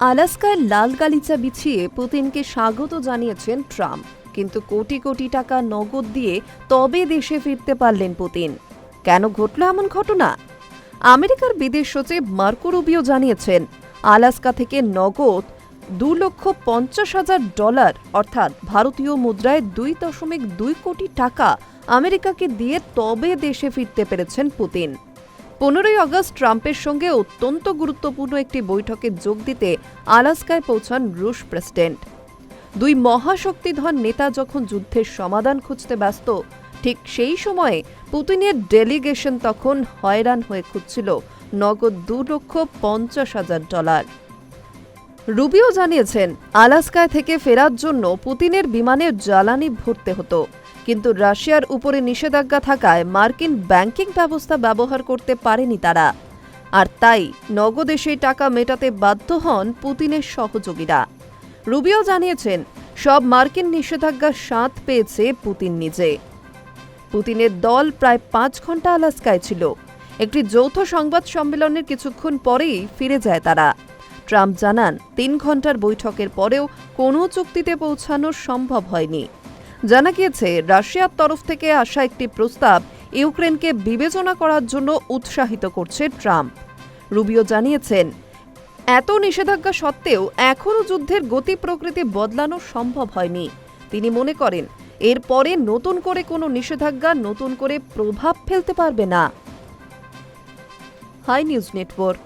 আলাস্কায় লাল গালিচা বিছিয়ে পুতিনকে স্বাগত জানিয়েছেন ট্রাম্প। কিন্তু কোটি কোটি টাকা নগদ দিয়ে তবে দেশে ফিরতে পারলেন পুতিন। কেন ঘটল এমন ঘটনা? আমেরিকার বিদেশ সচিব মার্কো রুবিও জানিয়েছেন, আলাস্কা থেকে নগদ দু লক্ষ পঞ্চাশ হাজার ডলার, অর্থাৎ ভারতীয় মুদ্রায় দুই দশমিক দুই কোটি টাকা আমেরিকাকে দিয়ে তবে দেশে ফিরতে পেরেছেন পুতিন। পনেরোই আগস্ট ট্রাম্পের সঙ্গে অত্যন্ত গুরুত্বপূর্ণ একটি বৈঠকে যোগ দিতে আলাস্কায় পৌঁছান রুশ প্রেসিডেন্ট। দুই মহাশক্তিধর নেতা যখন যুদ্ধের সমাধান খুঁজতে ব্যস্ত, ঠিক সেই সময়ে পুতিনের ডেলিগেশন তখন হয়রান হয়ে খুঁজছিল নগদ দু লক্ষ পঞ্চাশ হাজার ডলার। রুবিও জানিয়েছেন, আলাস্কায় থেকে ফেরার জন্য পুতিনের বিমানের জ্বালানি ভরতে হতো। কিন্তু রাশিয়ার উপরে নিষেধাজ্ঞা থাকায় মার্কিন ব্যাংকিং ব্যবস্থা ব্যবহার করতে পারেনি তারা। আর তাই নগদে সেই টাকা মেটাতে বাধ্য হন পুতিনের সহযোগীরা। রুবিও জানিয়েছেন, সব মার্কিন নিষেধাজ্ঞার স্বাদ পেয়েছে পুতিন নিজে। পুতিনের দল প্রায় পাঁচ ঘণ্টা আলাস্কায় ছিল। একটি যৌথ সংবাদ সম্মেলনের কিছুক্ষণ পরেই ফিরে যায় তারা। ট্রাম্প জানান, তিন ঘণ্টার বৈঠকের পরেও কোনো চুক্তিতে পৌঁছানো সম্ভব হয়নি। জানা গিয়েছে, রাশিয়ার তরফ থেকে আসা একটি প্রস্তাব ইউক্রেনকে বিবেচনা করার জন্য উৎসাহিত করছে ট্রাম্প। রুবিও জানিয়েছেন, এত নিষেধাজ্ঞা সত্ত্বেও এখনও যুদ্ধের গতি প্রকৃতি বদলানো সম্ভব হয়নি। তিনি মনে করেন এরপরে নতুন করে কোনো নিষেধাজ্ঞা নতুন করে প্রভাব ফেলতে পারবে না। Hi news network.